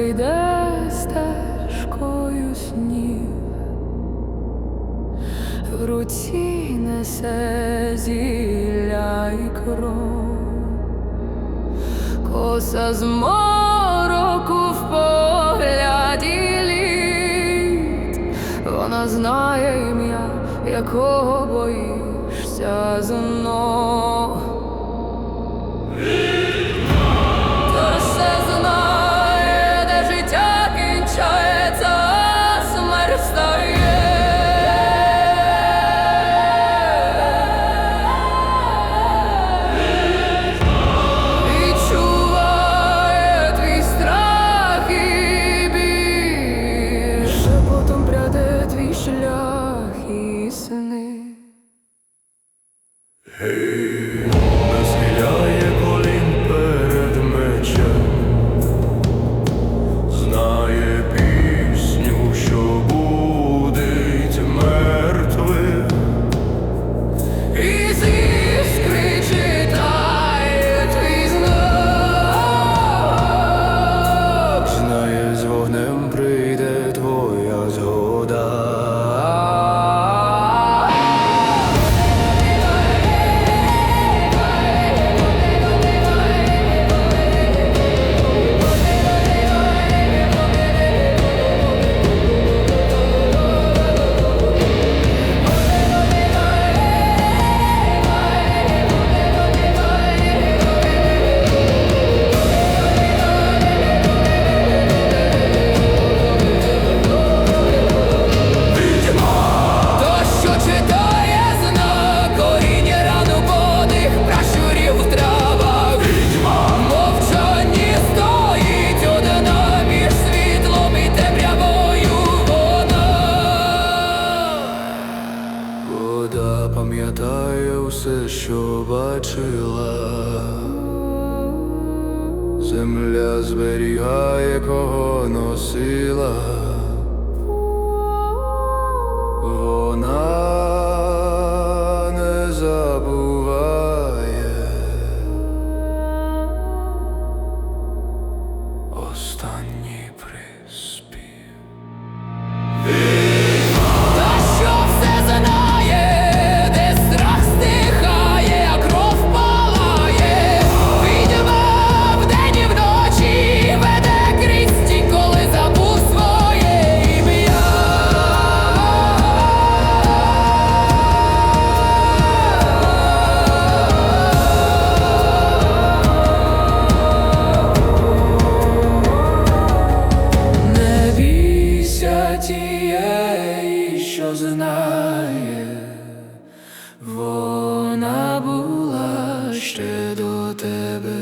йде стежкою снів, в руці несе зілля і кров, коса з мороку в погляді літ, вона знає ім'я, якого боїшся знов. що бачила, земля зберігає, кого носила, вона не забуває. Останнє. тієї, що знає, вона була ще до тебе.